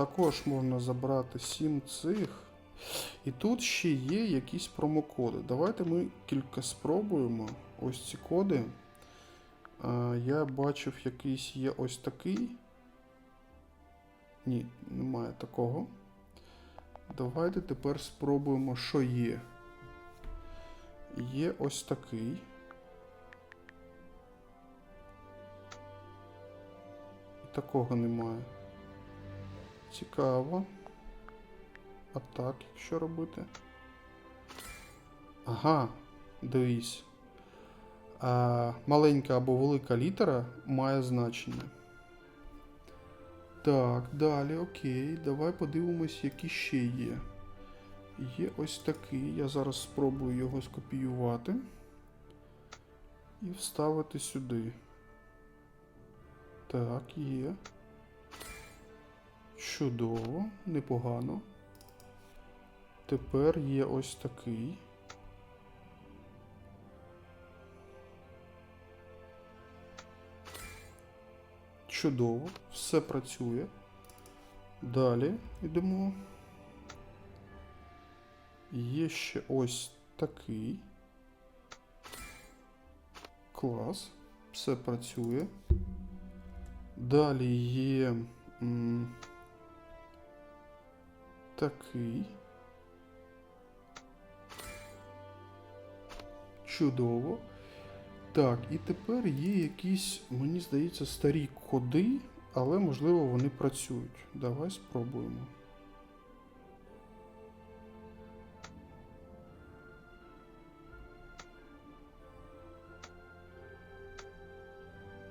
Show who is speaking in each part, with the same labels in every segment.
Speaker 1: також можна забрати 7 цих. І тут ще є якісь промокоди. Давайте ми кілька спробуємо. Ось ці коди. Я бачив, якийсь є ось такий. Ні, немає такого. Давайте тепер спробуємо, що є. Є ось такий. Такого немає. Цікаво. А так, якщо робити. Ага, дивись. А, маленька або велика літера має значення. Так, далі, окей. Давай подивимось, які ще є. Є ось такий. Я зараз спробую його скопіювати і вставити сюди. Так, є. Чудово, непогано. Тепер є ось такий. Чудово, все працює. Далі йдемо. Є ще ось такий. Клас. Все працює. Далі є м, такий. Чудово. Так, і тепер є якісь, мені здається, старі коди, але можливо вони працюють. Давай спробуємо.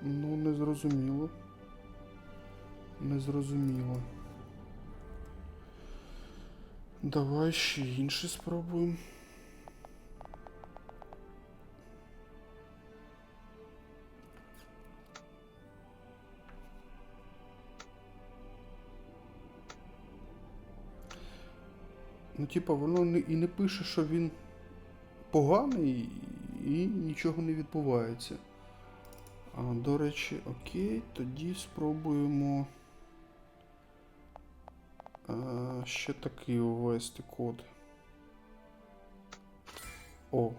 Speaker 1: Ну, не зрозуміло. Давай ще інше спробуємо. Ну, типа, воно і не пише, що він поганий, і нічого не відбувається. А, до речі, окей, тоді спробуємо ще такий ввести код. О,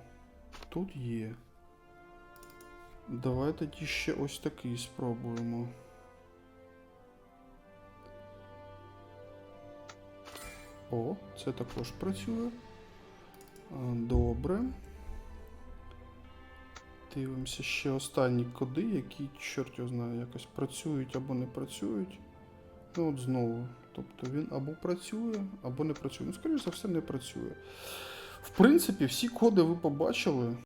Speaker 1: тут є. Давай тоді ще ось такий спробуємо. О, це також працює. Добре. Дивимося ще останні коди, які, чорт його знає, якось працюють або не працюють. Ну от знову. Тобто він або працює, або не працює. Ну, скоріш за все, не працює. В принципі, всі коди ви побачили.